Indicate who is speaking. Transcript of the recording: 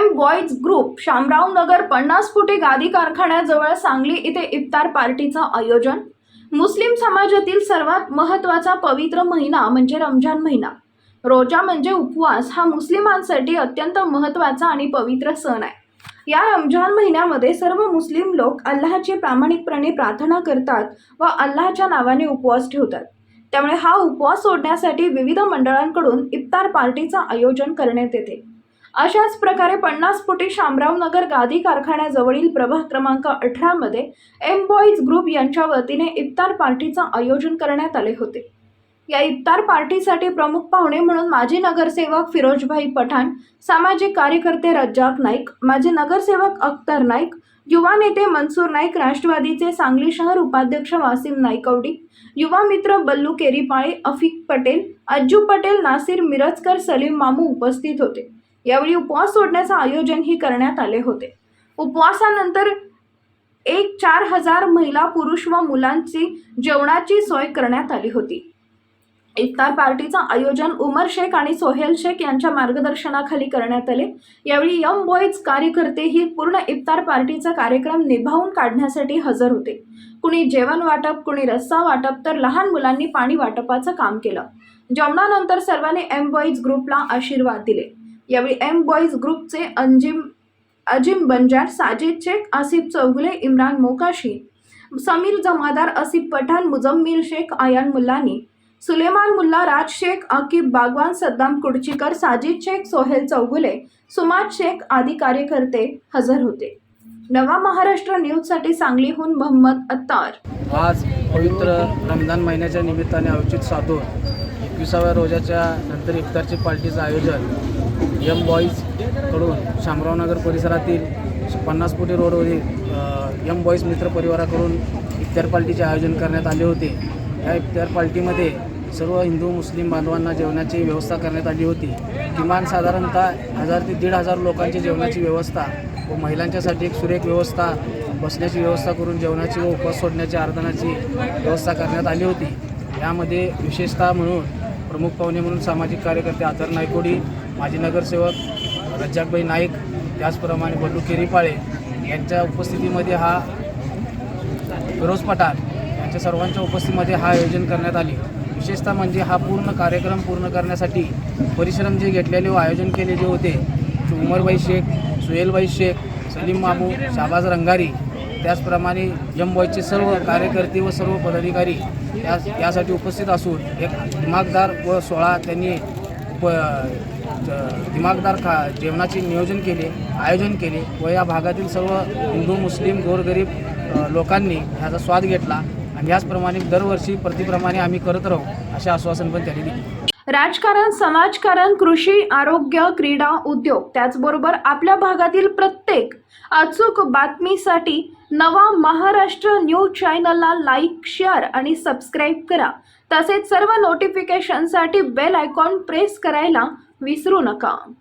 Speaker 1: M boys group Shamrao Nagar पन्नास फुटी गादी कारखान्याजवळ सांगली इथे इफ्तार पार्टीचं आयोजन. मुस्लिम समाजातील सर्वात महत्त्वाचा पवित्र महिना म्हणजे रमजान महिना. रोजा म्हणजे उपवास. हा मुस्लिमांसाठी अत्यंत महत्त्वाचा आणि पवित्र सण आहे. या रमजान महिन्यामध्ये सर्व मुस्लिम लोक अल्लाची प्रामाणिकपणे प्रार्थना करतात व अल्लाहच्या नावाने उपवास ठेवतात. त्यामुळे हा उपवास सोडण्यासाठी विविध मंडळांकडून इफ्तार पार्टीचं आयोजन करण्यात येते. अशाच प्रकारे पन्नास फुटी शामराव नगर गादी कारखान्याजवळील प्रभाग क्रमांक अठरामध्ये एम बॉईज ग्रुप यांच्या वतीने इफ्तार पार्टीचं आयोजन करण्यात आले होते. या इफ्तार पार्टीसाठी प्रमुख पाहुणे म्हणून माजी नगरसेवक फिरोजभाई पठाण सामाजिक कार्यकर्ते रज्जाक नाईक माजी नगरसेवक अख्तर नाईक युवा नेते मनसूर नाईक राष्ट्रवादीचे सांगली शहर उपाध्यक्ष वासिम नाईकवडी युवा मित्र बल्लू केरीपाळे अफिक पटेल अज्जू पटेल नासिर मिरजकर सलीम मामू उपस्थित होते. यावेळी उपवास सोडण्याचं आयोजनही करण्यात आले होते. उपवासानंतर एक चार हजार महिला पुरुष व मुलांची जेवणाची सोय करण्यात आली होती. इफ्तार पार्टीचं आयोजन उमर शेख आणि सोहेल शेख यांच्या मार्गदर्शनाखाली करण्यात आले. यावेळी यम बॉईज कार्यकर्तेही पूर्ण इफ्तार पार्टीचा कार्यक्रम निभावून काढण्यासाठी हजर होते. कुणी जेवण वाटप कुणी रस्सा वाटप तर लहान मुलांनी पाणी वाटपाचं काम केलं. जेवणानंतर सर्वांनी एम बॉईज ग्रुपला आशीर्वाद दिले. यावेळी एम बॉईज ग्रुपचे अंजिम अजिम बंजार साजिद शेख आसिफ चौगुले इम्रान मोकाशी समीर जमादार आसिफ पठाण मुजम्मिल शेख आयान मुल्लानी सुलेमान मुल्ला राज शेख आकिब बागवान सद्दाम कुडचीकर साजिद शेख सोहेल चौगुले सुमाज शेख आदी कार्यकर्ते हजर होते. नवा महाराष्ट्र न्यूजसाठी सांगलीहून मोहम्मद अत्तार.
Speaker 2: आज पवित्र रमजान महिन्याच्या निमित्ताने आयोजित साधून एकविसाव्या रोजाच्या नंतर इफ्तारची पार्टीचं आयोजन. यम बॉईजकडून शामरावनगर परिसरातील पन्नास कोटी रोडवरील यम बॉईज मित्र परिवाराकडून इफ्तार पार्टीचे आयोजन करण्यात आले होते. या इफ्तार पार्टीमध्ये सर्व हिंदू मुस्लिम बांधवांना जेवणाची व्यवस्था करण्यात आली होती. किमान साधारणतः हजार ते दीड हजार लोकांची जेवणाची व्यवस्था व महिलांच्यासाठी एक सुरेख व्यवस्था बसण्याची व्यवस्था करून जेवणाची व उपवास सोडण्याची आराधनाची व्यवस्था करण्यात आली होती. यामध्ये विशेषतः म्हणून प्रमुख पाहुणे म्हणून सामाजिक कार्यकर्ते आतर नायकोडी माजी नगरसेवक रज्जाकबाई नाईक त्याचप्रमाणे बलू केरीपाळे यांच्या उपस्थितीमध्ये हा फिरोज पठाण यांच्या सर्वांच्या उपस्थितीमध्ये हा आयोजन करण्यात आले. विशेषतः म्हणजे हा पूर्ण कार्यक्रम पूर्ण करण्यासाठी परिश्रम जे घेतलेले व आयोजन केले जे होते उमरबाई शेख सुहेलबाई शेख सलीम मामू शाबाज रंगारी त्याचप्रमाणे जमबॉयचे सर्व कार्यकर्ते व सर्व पदाधिकारी या यासाठी उपस्थित असून एक दिमागदार व सोहळा त्यांनी प दिमागदार खा जेवणाचे नियोजन केले आयोजन केले व या भागातील सर्व हिंदू मुस्लिम गोरगरीब लोकांनी ह्याचा स्वाद घेतला आणि याचप्रमाणे दरवर्षी प्रतिप्रमाणे आम्ही करत राहू असे आश्वासन पण त्यांनी दिले.
Speaker 1: राजकारण समाजकारण कृषी आरोग्य क्रीडा उद्योग त्याचबरोबर आपल्या भागातील प्रत्येक अचूक बातमीसाठी नवा महाराष्ट्र न्यूज चॅनलला लाईक शेअर आणि सबस्क्राईब करा. तसेच सर्व नोटिफिकेशनसाठी बेल आयकॉन प्रेस करायला विसरू नका.